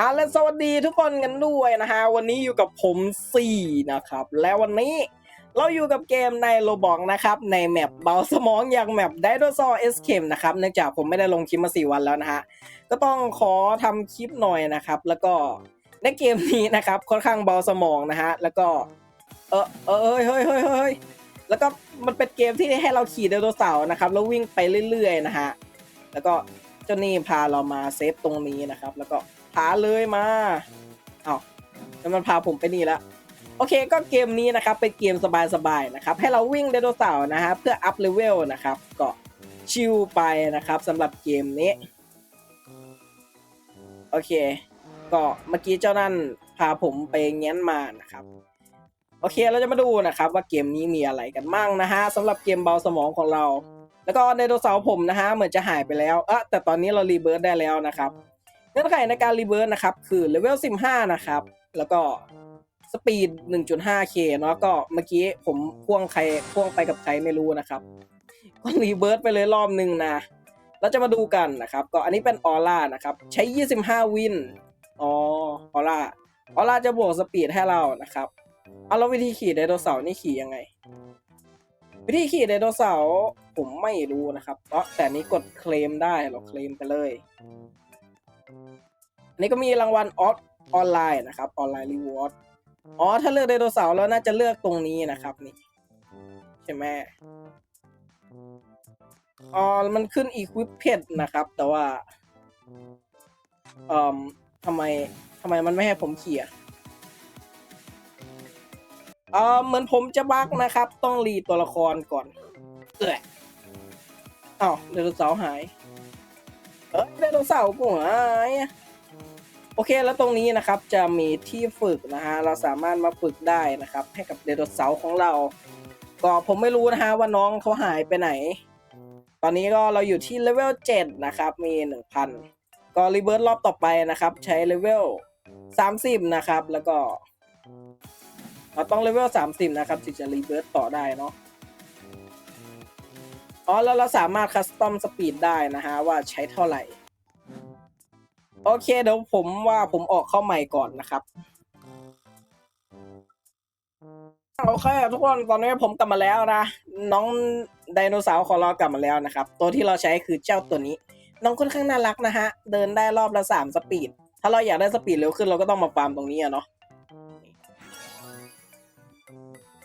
อ่าและสวัสดีทุกคนกันด้วยนะฮะ วันนี้อยู่กับผมสี่นะครับ และวันนี้เราอยู่กับเกมในโลบอกนะครับ ในแมปเบาสมองอย่างแมป Dinosaur Escape นะครับเนื่องจากผมไม่ได้ลงคลิปมา4วันแล้วนะฮะ ก็ต้องขอทำคลิปหน่อยนะครับ แล้วก็ในเกมนี้นะครับ ค่อนข้างเบาสมองนะฮะ แล้วก็ เออเออเฮ้ยเฮ้ยเฮ้ยแล้วก็มันเป็นเกมที่ให้เราขี่ไดโนเสาร์นะครับ แล้ววิ่งไปเรื่อยๆนะฮะ แล้วก็เจ้านี่พาเรามาเซฟตรงนี้นะครับ แล้วก็ พาเลยมาเอาแล้วมันพาผมไปนี่ละโอเคก็เกมนี้นะครับเป็นเกมสบายๆนะครับ ให้เราวิ่งไดโนเสาร์นะฮะเพื่ออัพเลเวลนะครับก็ชิลไปนะครับสำหรับเกมนี้ โอเค ก็เมื่อกี้เจ้านั่นพาผมไปแง้นมานะครับ โอเคเราจะมาดูนะครับ ว่าเกมนี้มีอะไรกันมั่งนะฮะสำหรับเกมเบาสมองของเรา แล้วก็ไดโนเสาร์ผมนะฮะเหมือนจะหายไปแล้วเอะแต่ตอนนี้เรารีเบิร์ตได้แล้วนะครับ เงื่อนไขในการรีเบิร์ตนะครับ คือเลเวล 15 นะครับ แล้วก็สปีด 1.5k เนาะก็เมื่อกี้ผมพ่วงใครพ่วงไปกับใครไม่รู้นะครับก็รีเบิร์ตไปเลยรอบหนึ่งนะเราจะมาดูกันนะครับ ก็อันนี้เป็นออร่านะครับ ใช้ 25 วินอ๋อออร่าออร่าจะบวกสปีดให้เรานะครับเอาแล้ววิธีขี่ไดโนเสาร์นี่ขี่ยังไง วิธีขี่ไดโนเสาร์ผมไม่รู้นะครับ เพราะแต่นี้กดเคลมได้เราเคลมไปเลย อันนี้ก็มีรางวัลออฟออนไลน์นะครับออนไลน์รีวอร์ดอ๋อ ถ้าเลือกไดโนเสาร์แล้วน่าจะเลือกตรงนี้นะครับนี่ใช่ไหมอ๋อ มันขึ้นอีควิปเพดนะครับ แต่ว่าเอ่อทำไมทำไมมันไม่ให้ผมขี่อะเออเหมือนผมจะบักนะครับ ต้องรีตัวละครก่อน เอ้ยอ้าวไดโนเสาร์หาย เออไดโนเสาร์กูหายโอเคแล้วตรงนี้นะครับจะมีที่ฝึกนะฮะเราสามารถมาฝึกได้นะครับ ให้กับไดโนเสาร์ของเรา ก็ผมไม่รู้นะฮะว่าน้องเขาหายไปไหน ตอนนี้ก็เราอยู่ที่เลเวล7นะครับมี 1,000 ก็รีเบิร์ตรอบต่อไปนะครับ ใช้เลเวล30 นะครับ แล้วก็ เราต้องเลเวล30 นะครับถึงจะรีเบิร์ตต่อได้เนาะ อ๋อแล้วเราสามารถคัสตอมสปีดได้นะฮะว่าใช้เท่าไหร่ โอเคเดี๋ยวผมว่าผมออกเข้าใหม่ก่อนนะครับโอเคทุกคนตอนนี้ผมกลับมาแล้วนะน้องไดโนเสาร์ของเรากลับมาแล้วนะครับ ตัวที่เราใช้คือเจ้าตัวนี้ น้องค่อนข้างน่ารักนะฮะ เดินได้รอบละสามสปีด ถ้าเราอยากได้สปีดเร็วขึ้นเราก็ต้องมาฟาร์มตรงนี้อะเนาะ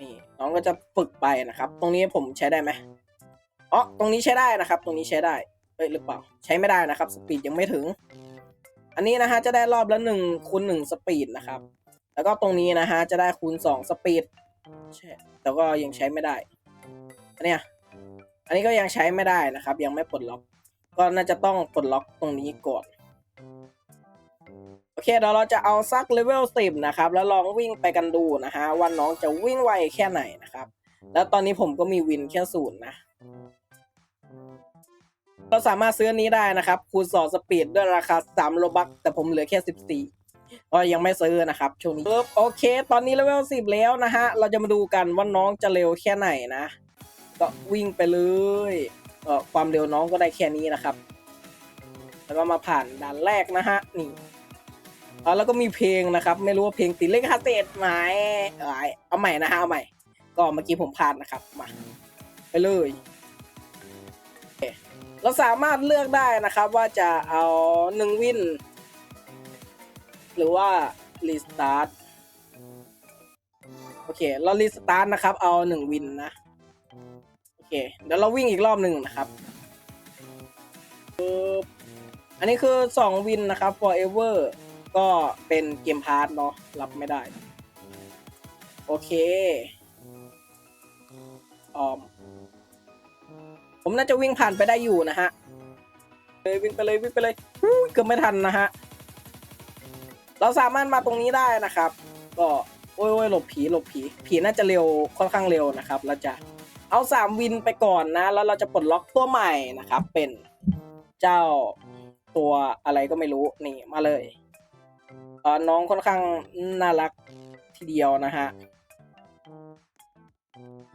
นี่น้องก็จะฝึกไปนะครับ ตรงนี้ผมใช้ได้ไหม อ๋อตรงนี้ใช้ได้นะครับ ตรงนี้ใช้ได้เอ้ยหรือเปล่า ใช้ไม่ได้นะครับ สปีดยังไม่ถึง อันนี้นะฮะจะได้รอบละหนึ่งคูณหนึ่งสปีดนะครับ แล้วก็ตรงนี้นะฮะจะได้คูณสองสปีดใช่แต่ก็ยังใช้ไม่ได้ อันเนี้ยอันนี้ก็ยังใช้ไม่ได้นะครับ ยังไม่ปลดล็อก ก็น่าจะต้องปลดล็อกตรงนี้ก่อนโอเคเดี๋ยวเราจะเอาสักเลเวลสิบนะครับ แล้วลองวิ่งไปกันดูนะฮะว่าน้องจะวิ่งไวแค่ไหนนะครับ แล้วตอนนี้ผมก็มีวินแค่ศูนย์นะ เราสามารถซื้อนี้ได้นะครับ คูณสองสปีดด้วยราคาสามโลบักแต่ผมเหลือแค่สิบสี่ก็ยังไม่ซื้อนะครับช่วงนี้ปึ๊บโอเค ตอนนี้เลเวลสิบแล้วนะฮะ เราจะมาดูกันว่าน้องจะเร็วแค่ไหนนะ ก็วิ่งไปเลยเออความเร็วน้องก็ได้แค่นี้นะครับ แล้วก็มาผ่านด่านแรกนะฮะนี่เออแล้วก็มีเพลงนะครับ ไม่รู้ว่าเพลงติดเลขคาเตดไหมเอเอาใหม่นะฮะเอาใหม่ ก็เมื่อกี้ผมพลาดนะครับมาไปเลย เราสามารถเลือกได้นะครับว่าจะเอาหนึ่งวิน หรือว่ารีสตาร์ทโอเค เรารีสตาร์ทนะครับ เอาหนึ่งวินนะ โอเค เดี๋ยวเราวิ่งอีกรอบหนึ่งนะครับ อันนี้คือสองวินนะครับ forever ก็เป็นเกมพาร์ทเนาะ รับไม่ได้ โอเค ออม ผมน่าจะวิ่งผ่านไปได้อยู่นะฮะเลยวิ่งไปเลยวิ่งไปเลยเกือบไม่ทันนะฮะเราสามารถมาตรงนี้ได้นะครับ ก็โอ้ยโอ้ยหลบผีหลบผีผีน่าจะเร็วค่อนข้างเร็วนะครับ เราจะเอาสามวินไปก่อนนะ แล้วเราจะปลดล็อกตัวใหม่นะครับ เป็นเจ้าตัวอะไรก็ไม่รู้นี่มาเลยเออน้องค่อนข้างน่ารักทีเดียวนะฮะ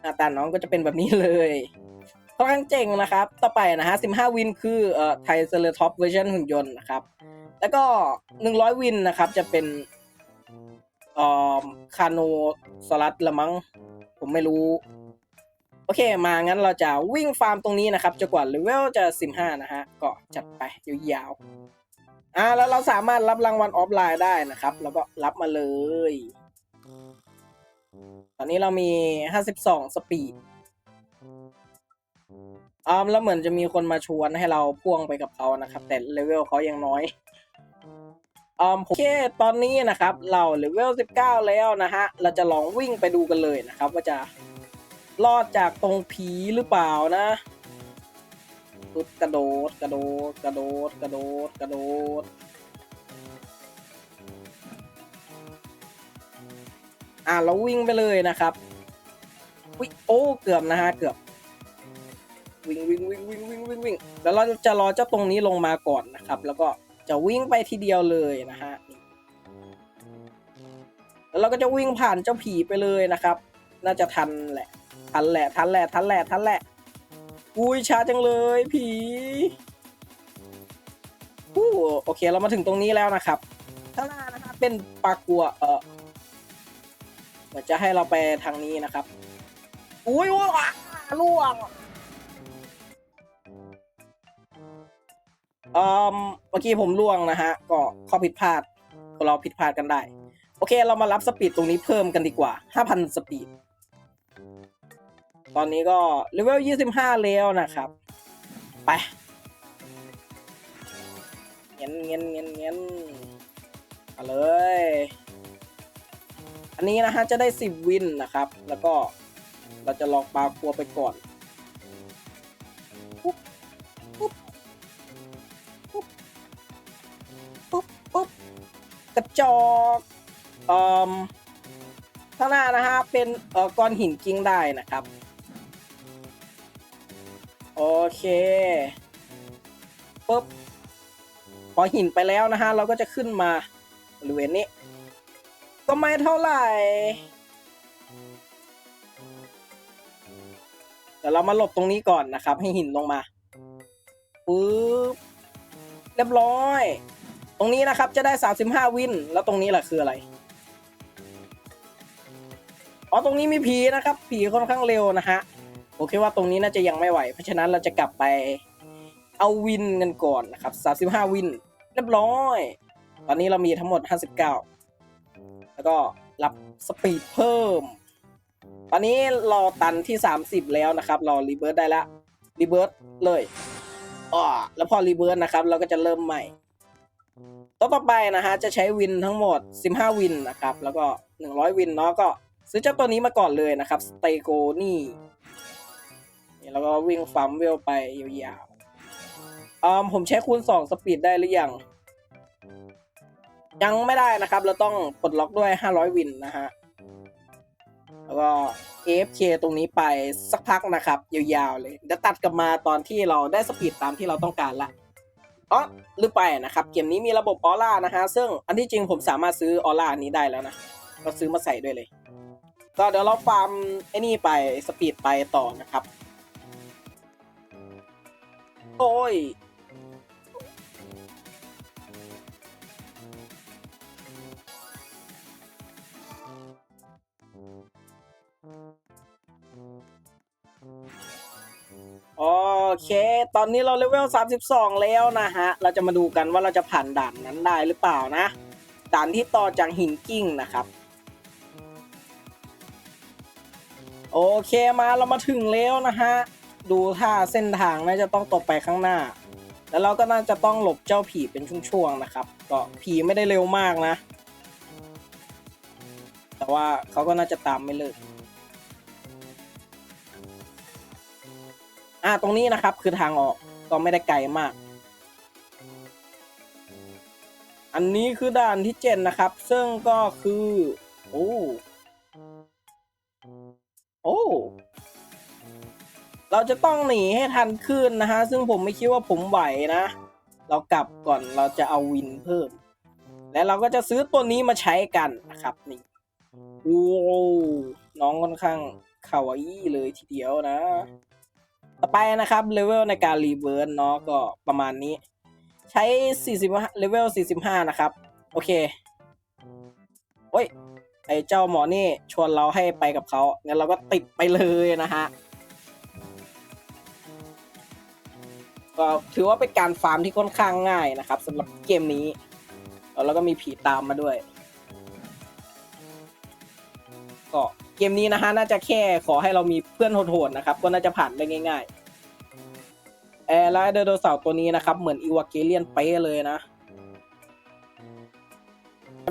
หน้าตาน้องก็จะเป็นแบบนี้เลย ค่อนข้างเจ๋งนะครับ ต่อไปนะฮะ 15 วินคือเอ่อไทเซเลท็อปเวอร์ชันหุ่นยนต์นะครับ แล้วก็หนึ่งร้อยวินนะครับ จะเป็นเอ่อคาโนสลัดละมั้ง ผมไม่รู้ โอเค มางั้นเราจะวิ่งฟาร์มตรงนี้นะครับจนกว่าเลเวลจะสิบห้านะฮะ ก็จัดไปยาวๆ อ่า แล้วเราสามารถรับรางวัลออฟไลน์ได้นะครับ แล้วก็รับมาเลย ตอนนี้เรามีห้าสิบสองสปีด อ่าแล้วเหมือนจะมีคนมาชวนให้เราพ่วงไปกับเขานะครับ แต่เลเวลเขายังน้อยอ่าโอเคตอนนี้นะครับ เราเลเวลสิบเก้าแล้วนะฮะ เราจะลองวิ่งไปดูกันเลยนะครับ ว่าจะรอดจากตรงผีหรือเปล่านะตุ๊ดกระโดดกระโดดกระโดดกระโดดกระโดดอ่าเราวิ่งไปเลยนะครับวิโอ้เกือบนะฮะเกือบ วิ่งวิ่งวิ่งวิ่งวิ่งวิ่งวิ่งแล้วเราจะรอเจ้าตรงนี้ลงมาก่อนนะครับ แล้วก็จะวิ่งไปทีเดียวเลยนะฮะแล้วเราก็จะวิ่งผ่านเจ้าผีไปเลยนะครับ น่าจะทันแหละ ทันแหละทันแหละทันแหละทันแหละอุ้ยช้าจังเลยผีอู้โอเคเรามาถึงตรงนี้แล้วนะครับข้างหน้านะครับเป็นปลากัวเออเหมือนจะให้เราไปทางนี้นะครับ อุ้ยอุ้ยอะล่วง เมื่อกี้ผมล่วงนะฮะ ก็ข้อผิดพลาดเราผิดพลาดกันได้ โอเค เรามารับสปีดตรงนี้เพิ่มกันดีกว่า 5,000 สปีด ตอนนี้ก็เลเวล 25 แล้วนะครับ ไปเงี้ยเงี้ยเงี้ยเงี้ยมาเลย อันนี้นะฮะ จะได้ 10 วินนะครับ แล้วก็เราจะลองปลาครัวไปก่อนปุ๊บ กระจอกเอ่อข้างหน้านะฮะเป็นเอ่อก้อนหินกิ้งได้นะครับโอเคปุ๊บพอหินไปแล้วนะฮะเราก็จะขึ้นมาบริเวณนี้ ก็ไม่เท่าไหร่เดี๋ยวเรามาหลบตรงนี้ก่อนนะครับ ให้หินลงมาปึ๊บเรียบร้อย รงนี้นะครับจะได้ 35 วิน แล้วตรงนี้แหละคืออะไร อ๋อตรงนี้มีผีนะครับ ผีค่อนข้างเร็วนะฮะโอเคว่าตรงนี้น่าจะยังไม่ไหว เพราะฉะนั้นเราจะกลับไปเอาวินกันก่อนนะครับ 35 วิน เรียบร้อย ตอนนี้เรามีทั้งหมด 59 แล้วก็รับสปีดเพิ่ม ตอนนี้รอตันที่ 30 แล้วนะครับ รอรีเบิร์ดได้ละรีเบิร์ดเลยอ๋อแล้วพอรีเบิร์ดนะครับ เราก็จะเริ่มใหม่ ต่อต่อไปนะฮะจะใช้วินทั้งหมด 15 วินนะครับ แล้วก็ 100 วินเนาะก็ซื้อเจ้าตัวนี้มาก่อนเลยนะครับสเตโกนี่แล้วก็วิ่งฟัมเวลไปยาวๆอ่าผมใช้คูณ 2 สปีดได้หรือยัง ยังไม่ได้นะครับ เราต้องปลดล็อกด้วย 500 วินนะฮะ แล้วก็ AFK ตรงนี้ไปสักพักนะครับ ยาวๆเลยเดี๋ยวตัดกลับมาตอนที่เราได้สปีดตามที่เราต้องการละ อ๋อลืมไปนะครับ เกมนี้มีระบบออร่านะฮะ ซึ่งอันที่จริงผมสามารถซื้อออร่านี้ได้แล้วนะ ก็ซื้อมาใส่ด้วยเลย ก็เดี๋ยวเราฟาร์มไอ้นี่ไปสปีดไปต่อนะครับ โอ้ย เค ตอนนี้เราเลเวล 32 แล้วนะฮะ เราจะมาดูกันว่าเราจะผ่านด่านนั้นได้หรือเปล่านะ ด่านที่ต่อจากหินกิ้งนะครับ โอเคมาเรามาถึงแล้วนะฮะ ดูท่าเส้นทางน่าจะต้องตกไปข้างหน้า แล้วเราก็น่าจะต้องหลบเจ้าผีเป็นช่วงๆนะครับ ก็ผีไม่ได้เร็วมากนะ แต่ว่าเขาก็น่าจะตามไม่เลิก อ่าตรงนี้นะครับคือทางออกก็ไม่ได้ไกลมาก อันนี้คือด่านที่เจ็ดนะครับ ซึ่งก็คือ โอ้โอ้เราจะต้องหนีให้ทันขึ้นนะฮะ ซึ่งผมไม่คิดว่าผมไหวนะ เรากลับก่อนเราจะเอาวินเพิ่ม และเราก็จะซื้อตัวนี้มาใช้กันนะครับนี่โอ้น้องค่อนข้างคาวาอี้เลยทีเดียวนะ ต่อไปนะครับเลเวลในการรีเวิร์สเนาะก็ประมาณนี้ ใช้ 45เลเวล 45 นะครับ โอเคโอ้ยไอเจ้าหมอนี่ชวนเราให้ไปกับเขางั้นเราก็ติดไปเลยนะฮะก็ถือว่าเป็นการฟาร์มที่ค่อนข้างง่ายนะครับสำหรับเกมนี้ แล้วก็มีผีตามมาด้วย ก็เกมนี้นะฮะน่าจะแค่ขอให้เรามีเพื่อนโหดๆนะครับ ก็น่าจะผ่านได้ง่ายๆแอร์และไดโนเสาร์ตัวนี้นะครับ เหมือนอีวาเกเลียนเป๊ะเลยนะ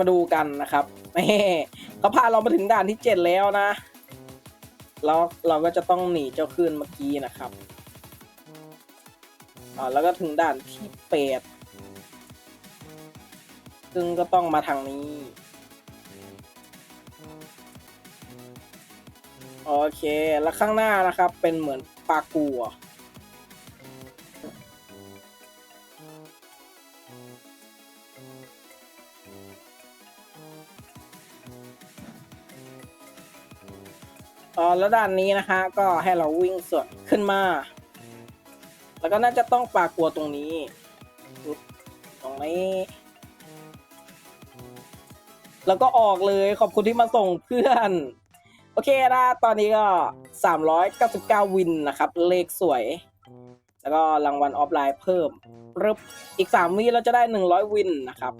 มาดูกันนะครับแม่เขาพาเรามาถึงด่านที่เจ็ดแล้วนะแล้วเราก็จะต้องหนีเจ้าคลื่นเมื่อกี้นะครับอ่าแล้วก็ถึงด่านที่แปดซึ่งก็ต้องมาทางนี้ โอเค แล้วข้างหน้านะครับ เป็นเหมือนปลากัวออแล้วด้านนี้นะฮะก็ให้เราวิ่งสวนขึ้นมา แล้วก็น่าจะต้องปลากัวตรงนี้ ตรงนี้ แล้วก็ออกเลยขอบคุณที่มาส่งเพื่อน โอเคนะตอนนี้ก็ 399 วินนะครับ เลขสวย แล้วก็รางวัลออฟไลน์เพิ่มรึบอีก 3 วิเราจะได้ 100 วินนะครับ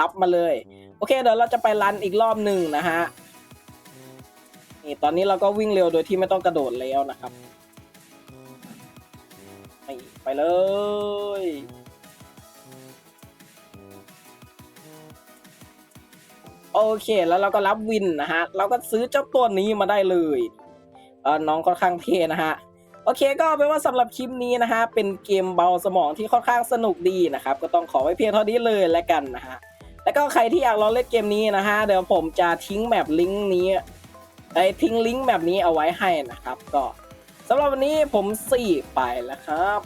รับมาเลย โอเค เดี๋ยวเราจะไปรันอีกรอบหนึ่งนะฮะนี่ตอนนี้เราก็วิ่งเร็วโดยที่ไม่ต้องกระโดดแล้วนะครับนี่ไปเลย โอเค แล้วเราก็รับวินนะฮะ เราก็ซื้อเจ้าตัวนี้มาได้เลยเออน้องค่อนข้างเทนะฮะ โอเคก็เป็นว่าสำหรับคลิปนี้นะฮะ เป็นเกมเบาสมองที่ค่อนข้างสนุกดีนะครับ ก็ต้องขอไว้เพียงเท่านี้เลยแล้วกันนะฮะ แล้วก็ใครที่อยากลองเล่นเกมนี้นะฮะ เดี๋ยวผมจะทิ้งแมปลิงก์นี้ได้ทิ้งลิงก์แบบนี้เอาไว้ให้นะครับ ก็สำหรับวันนี้ผมสี่ไปแล้วครับ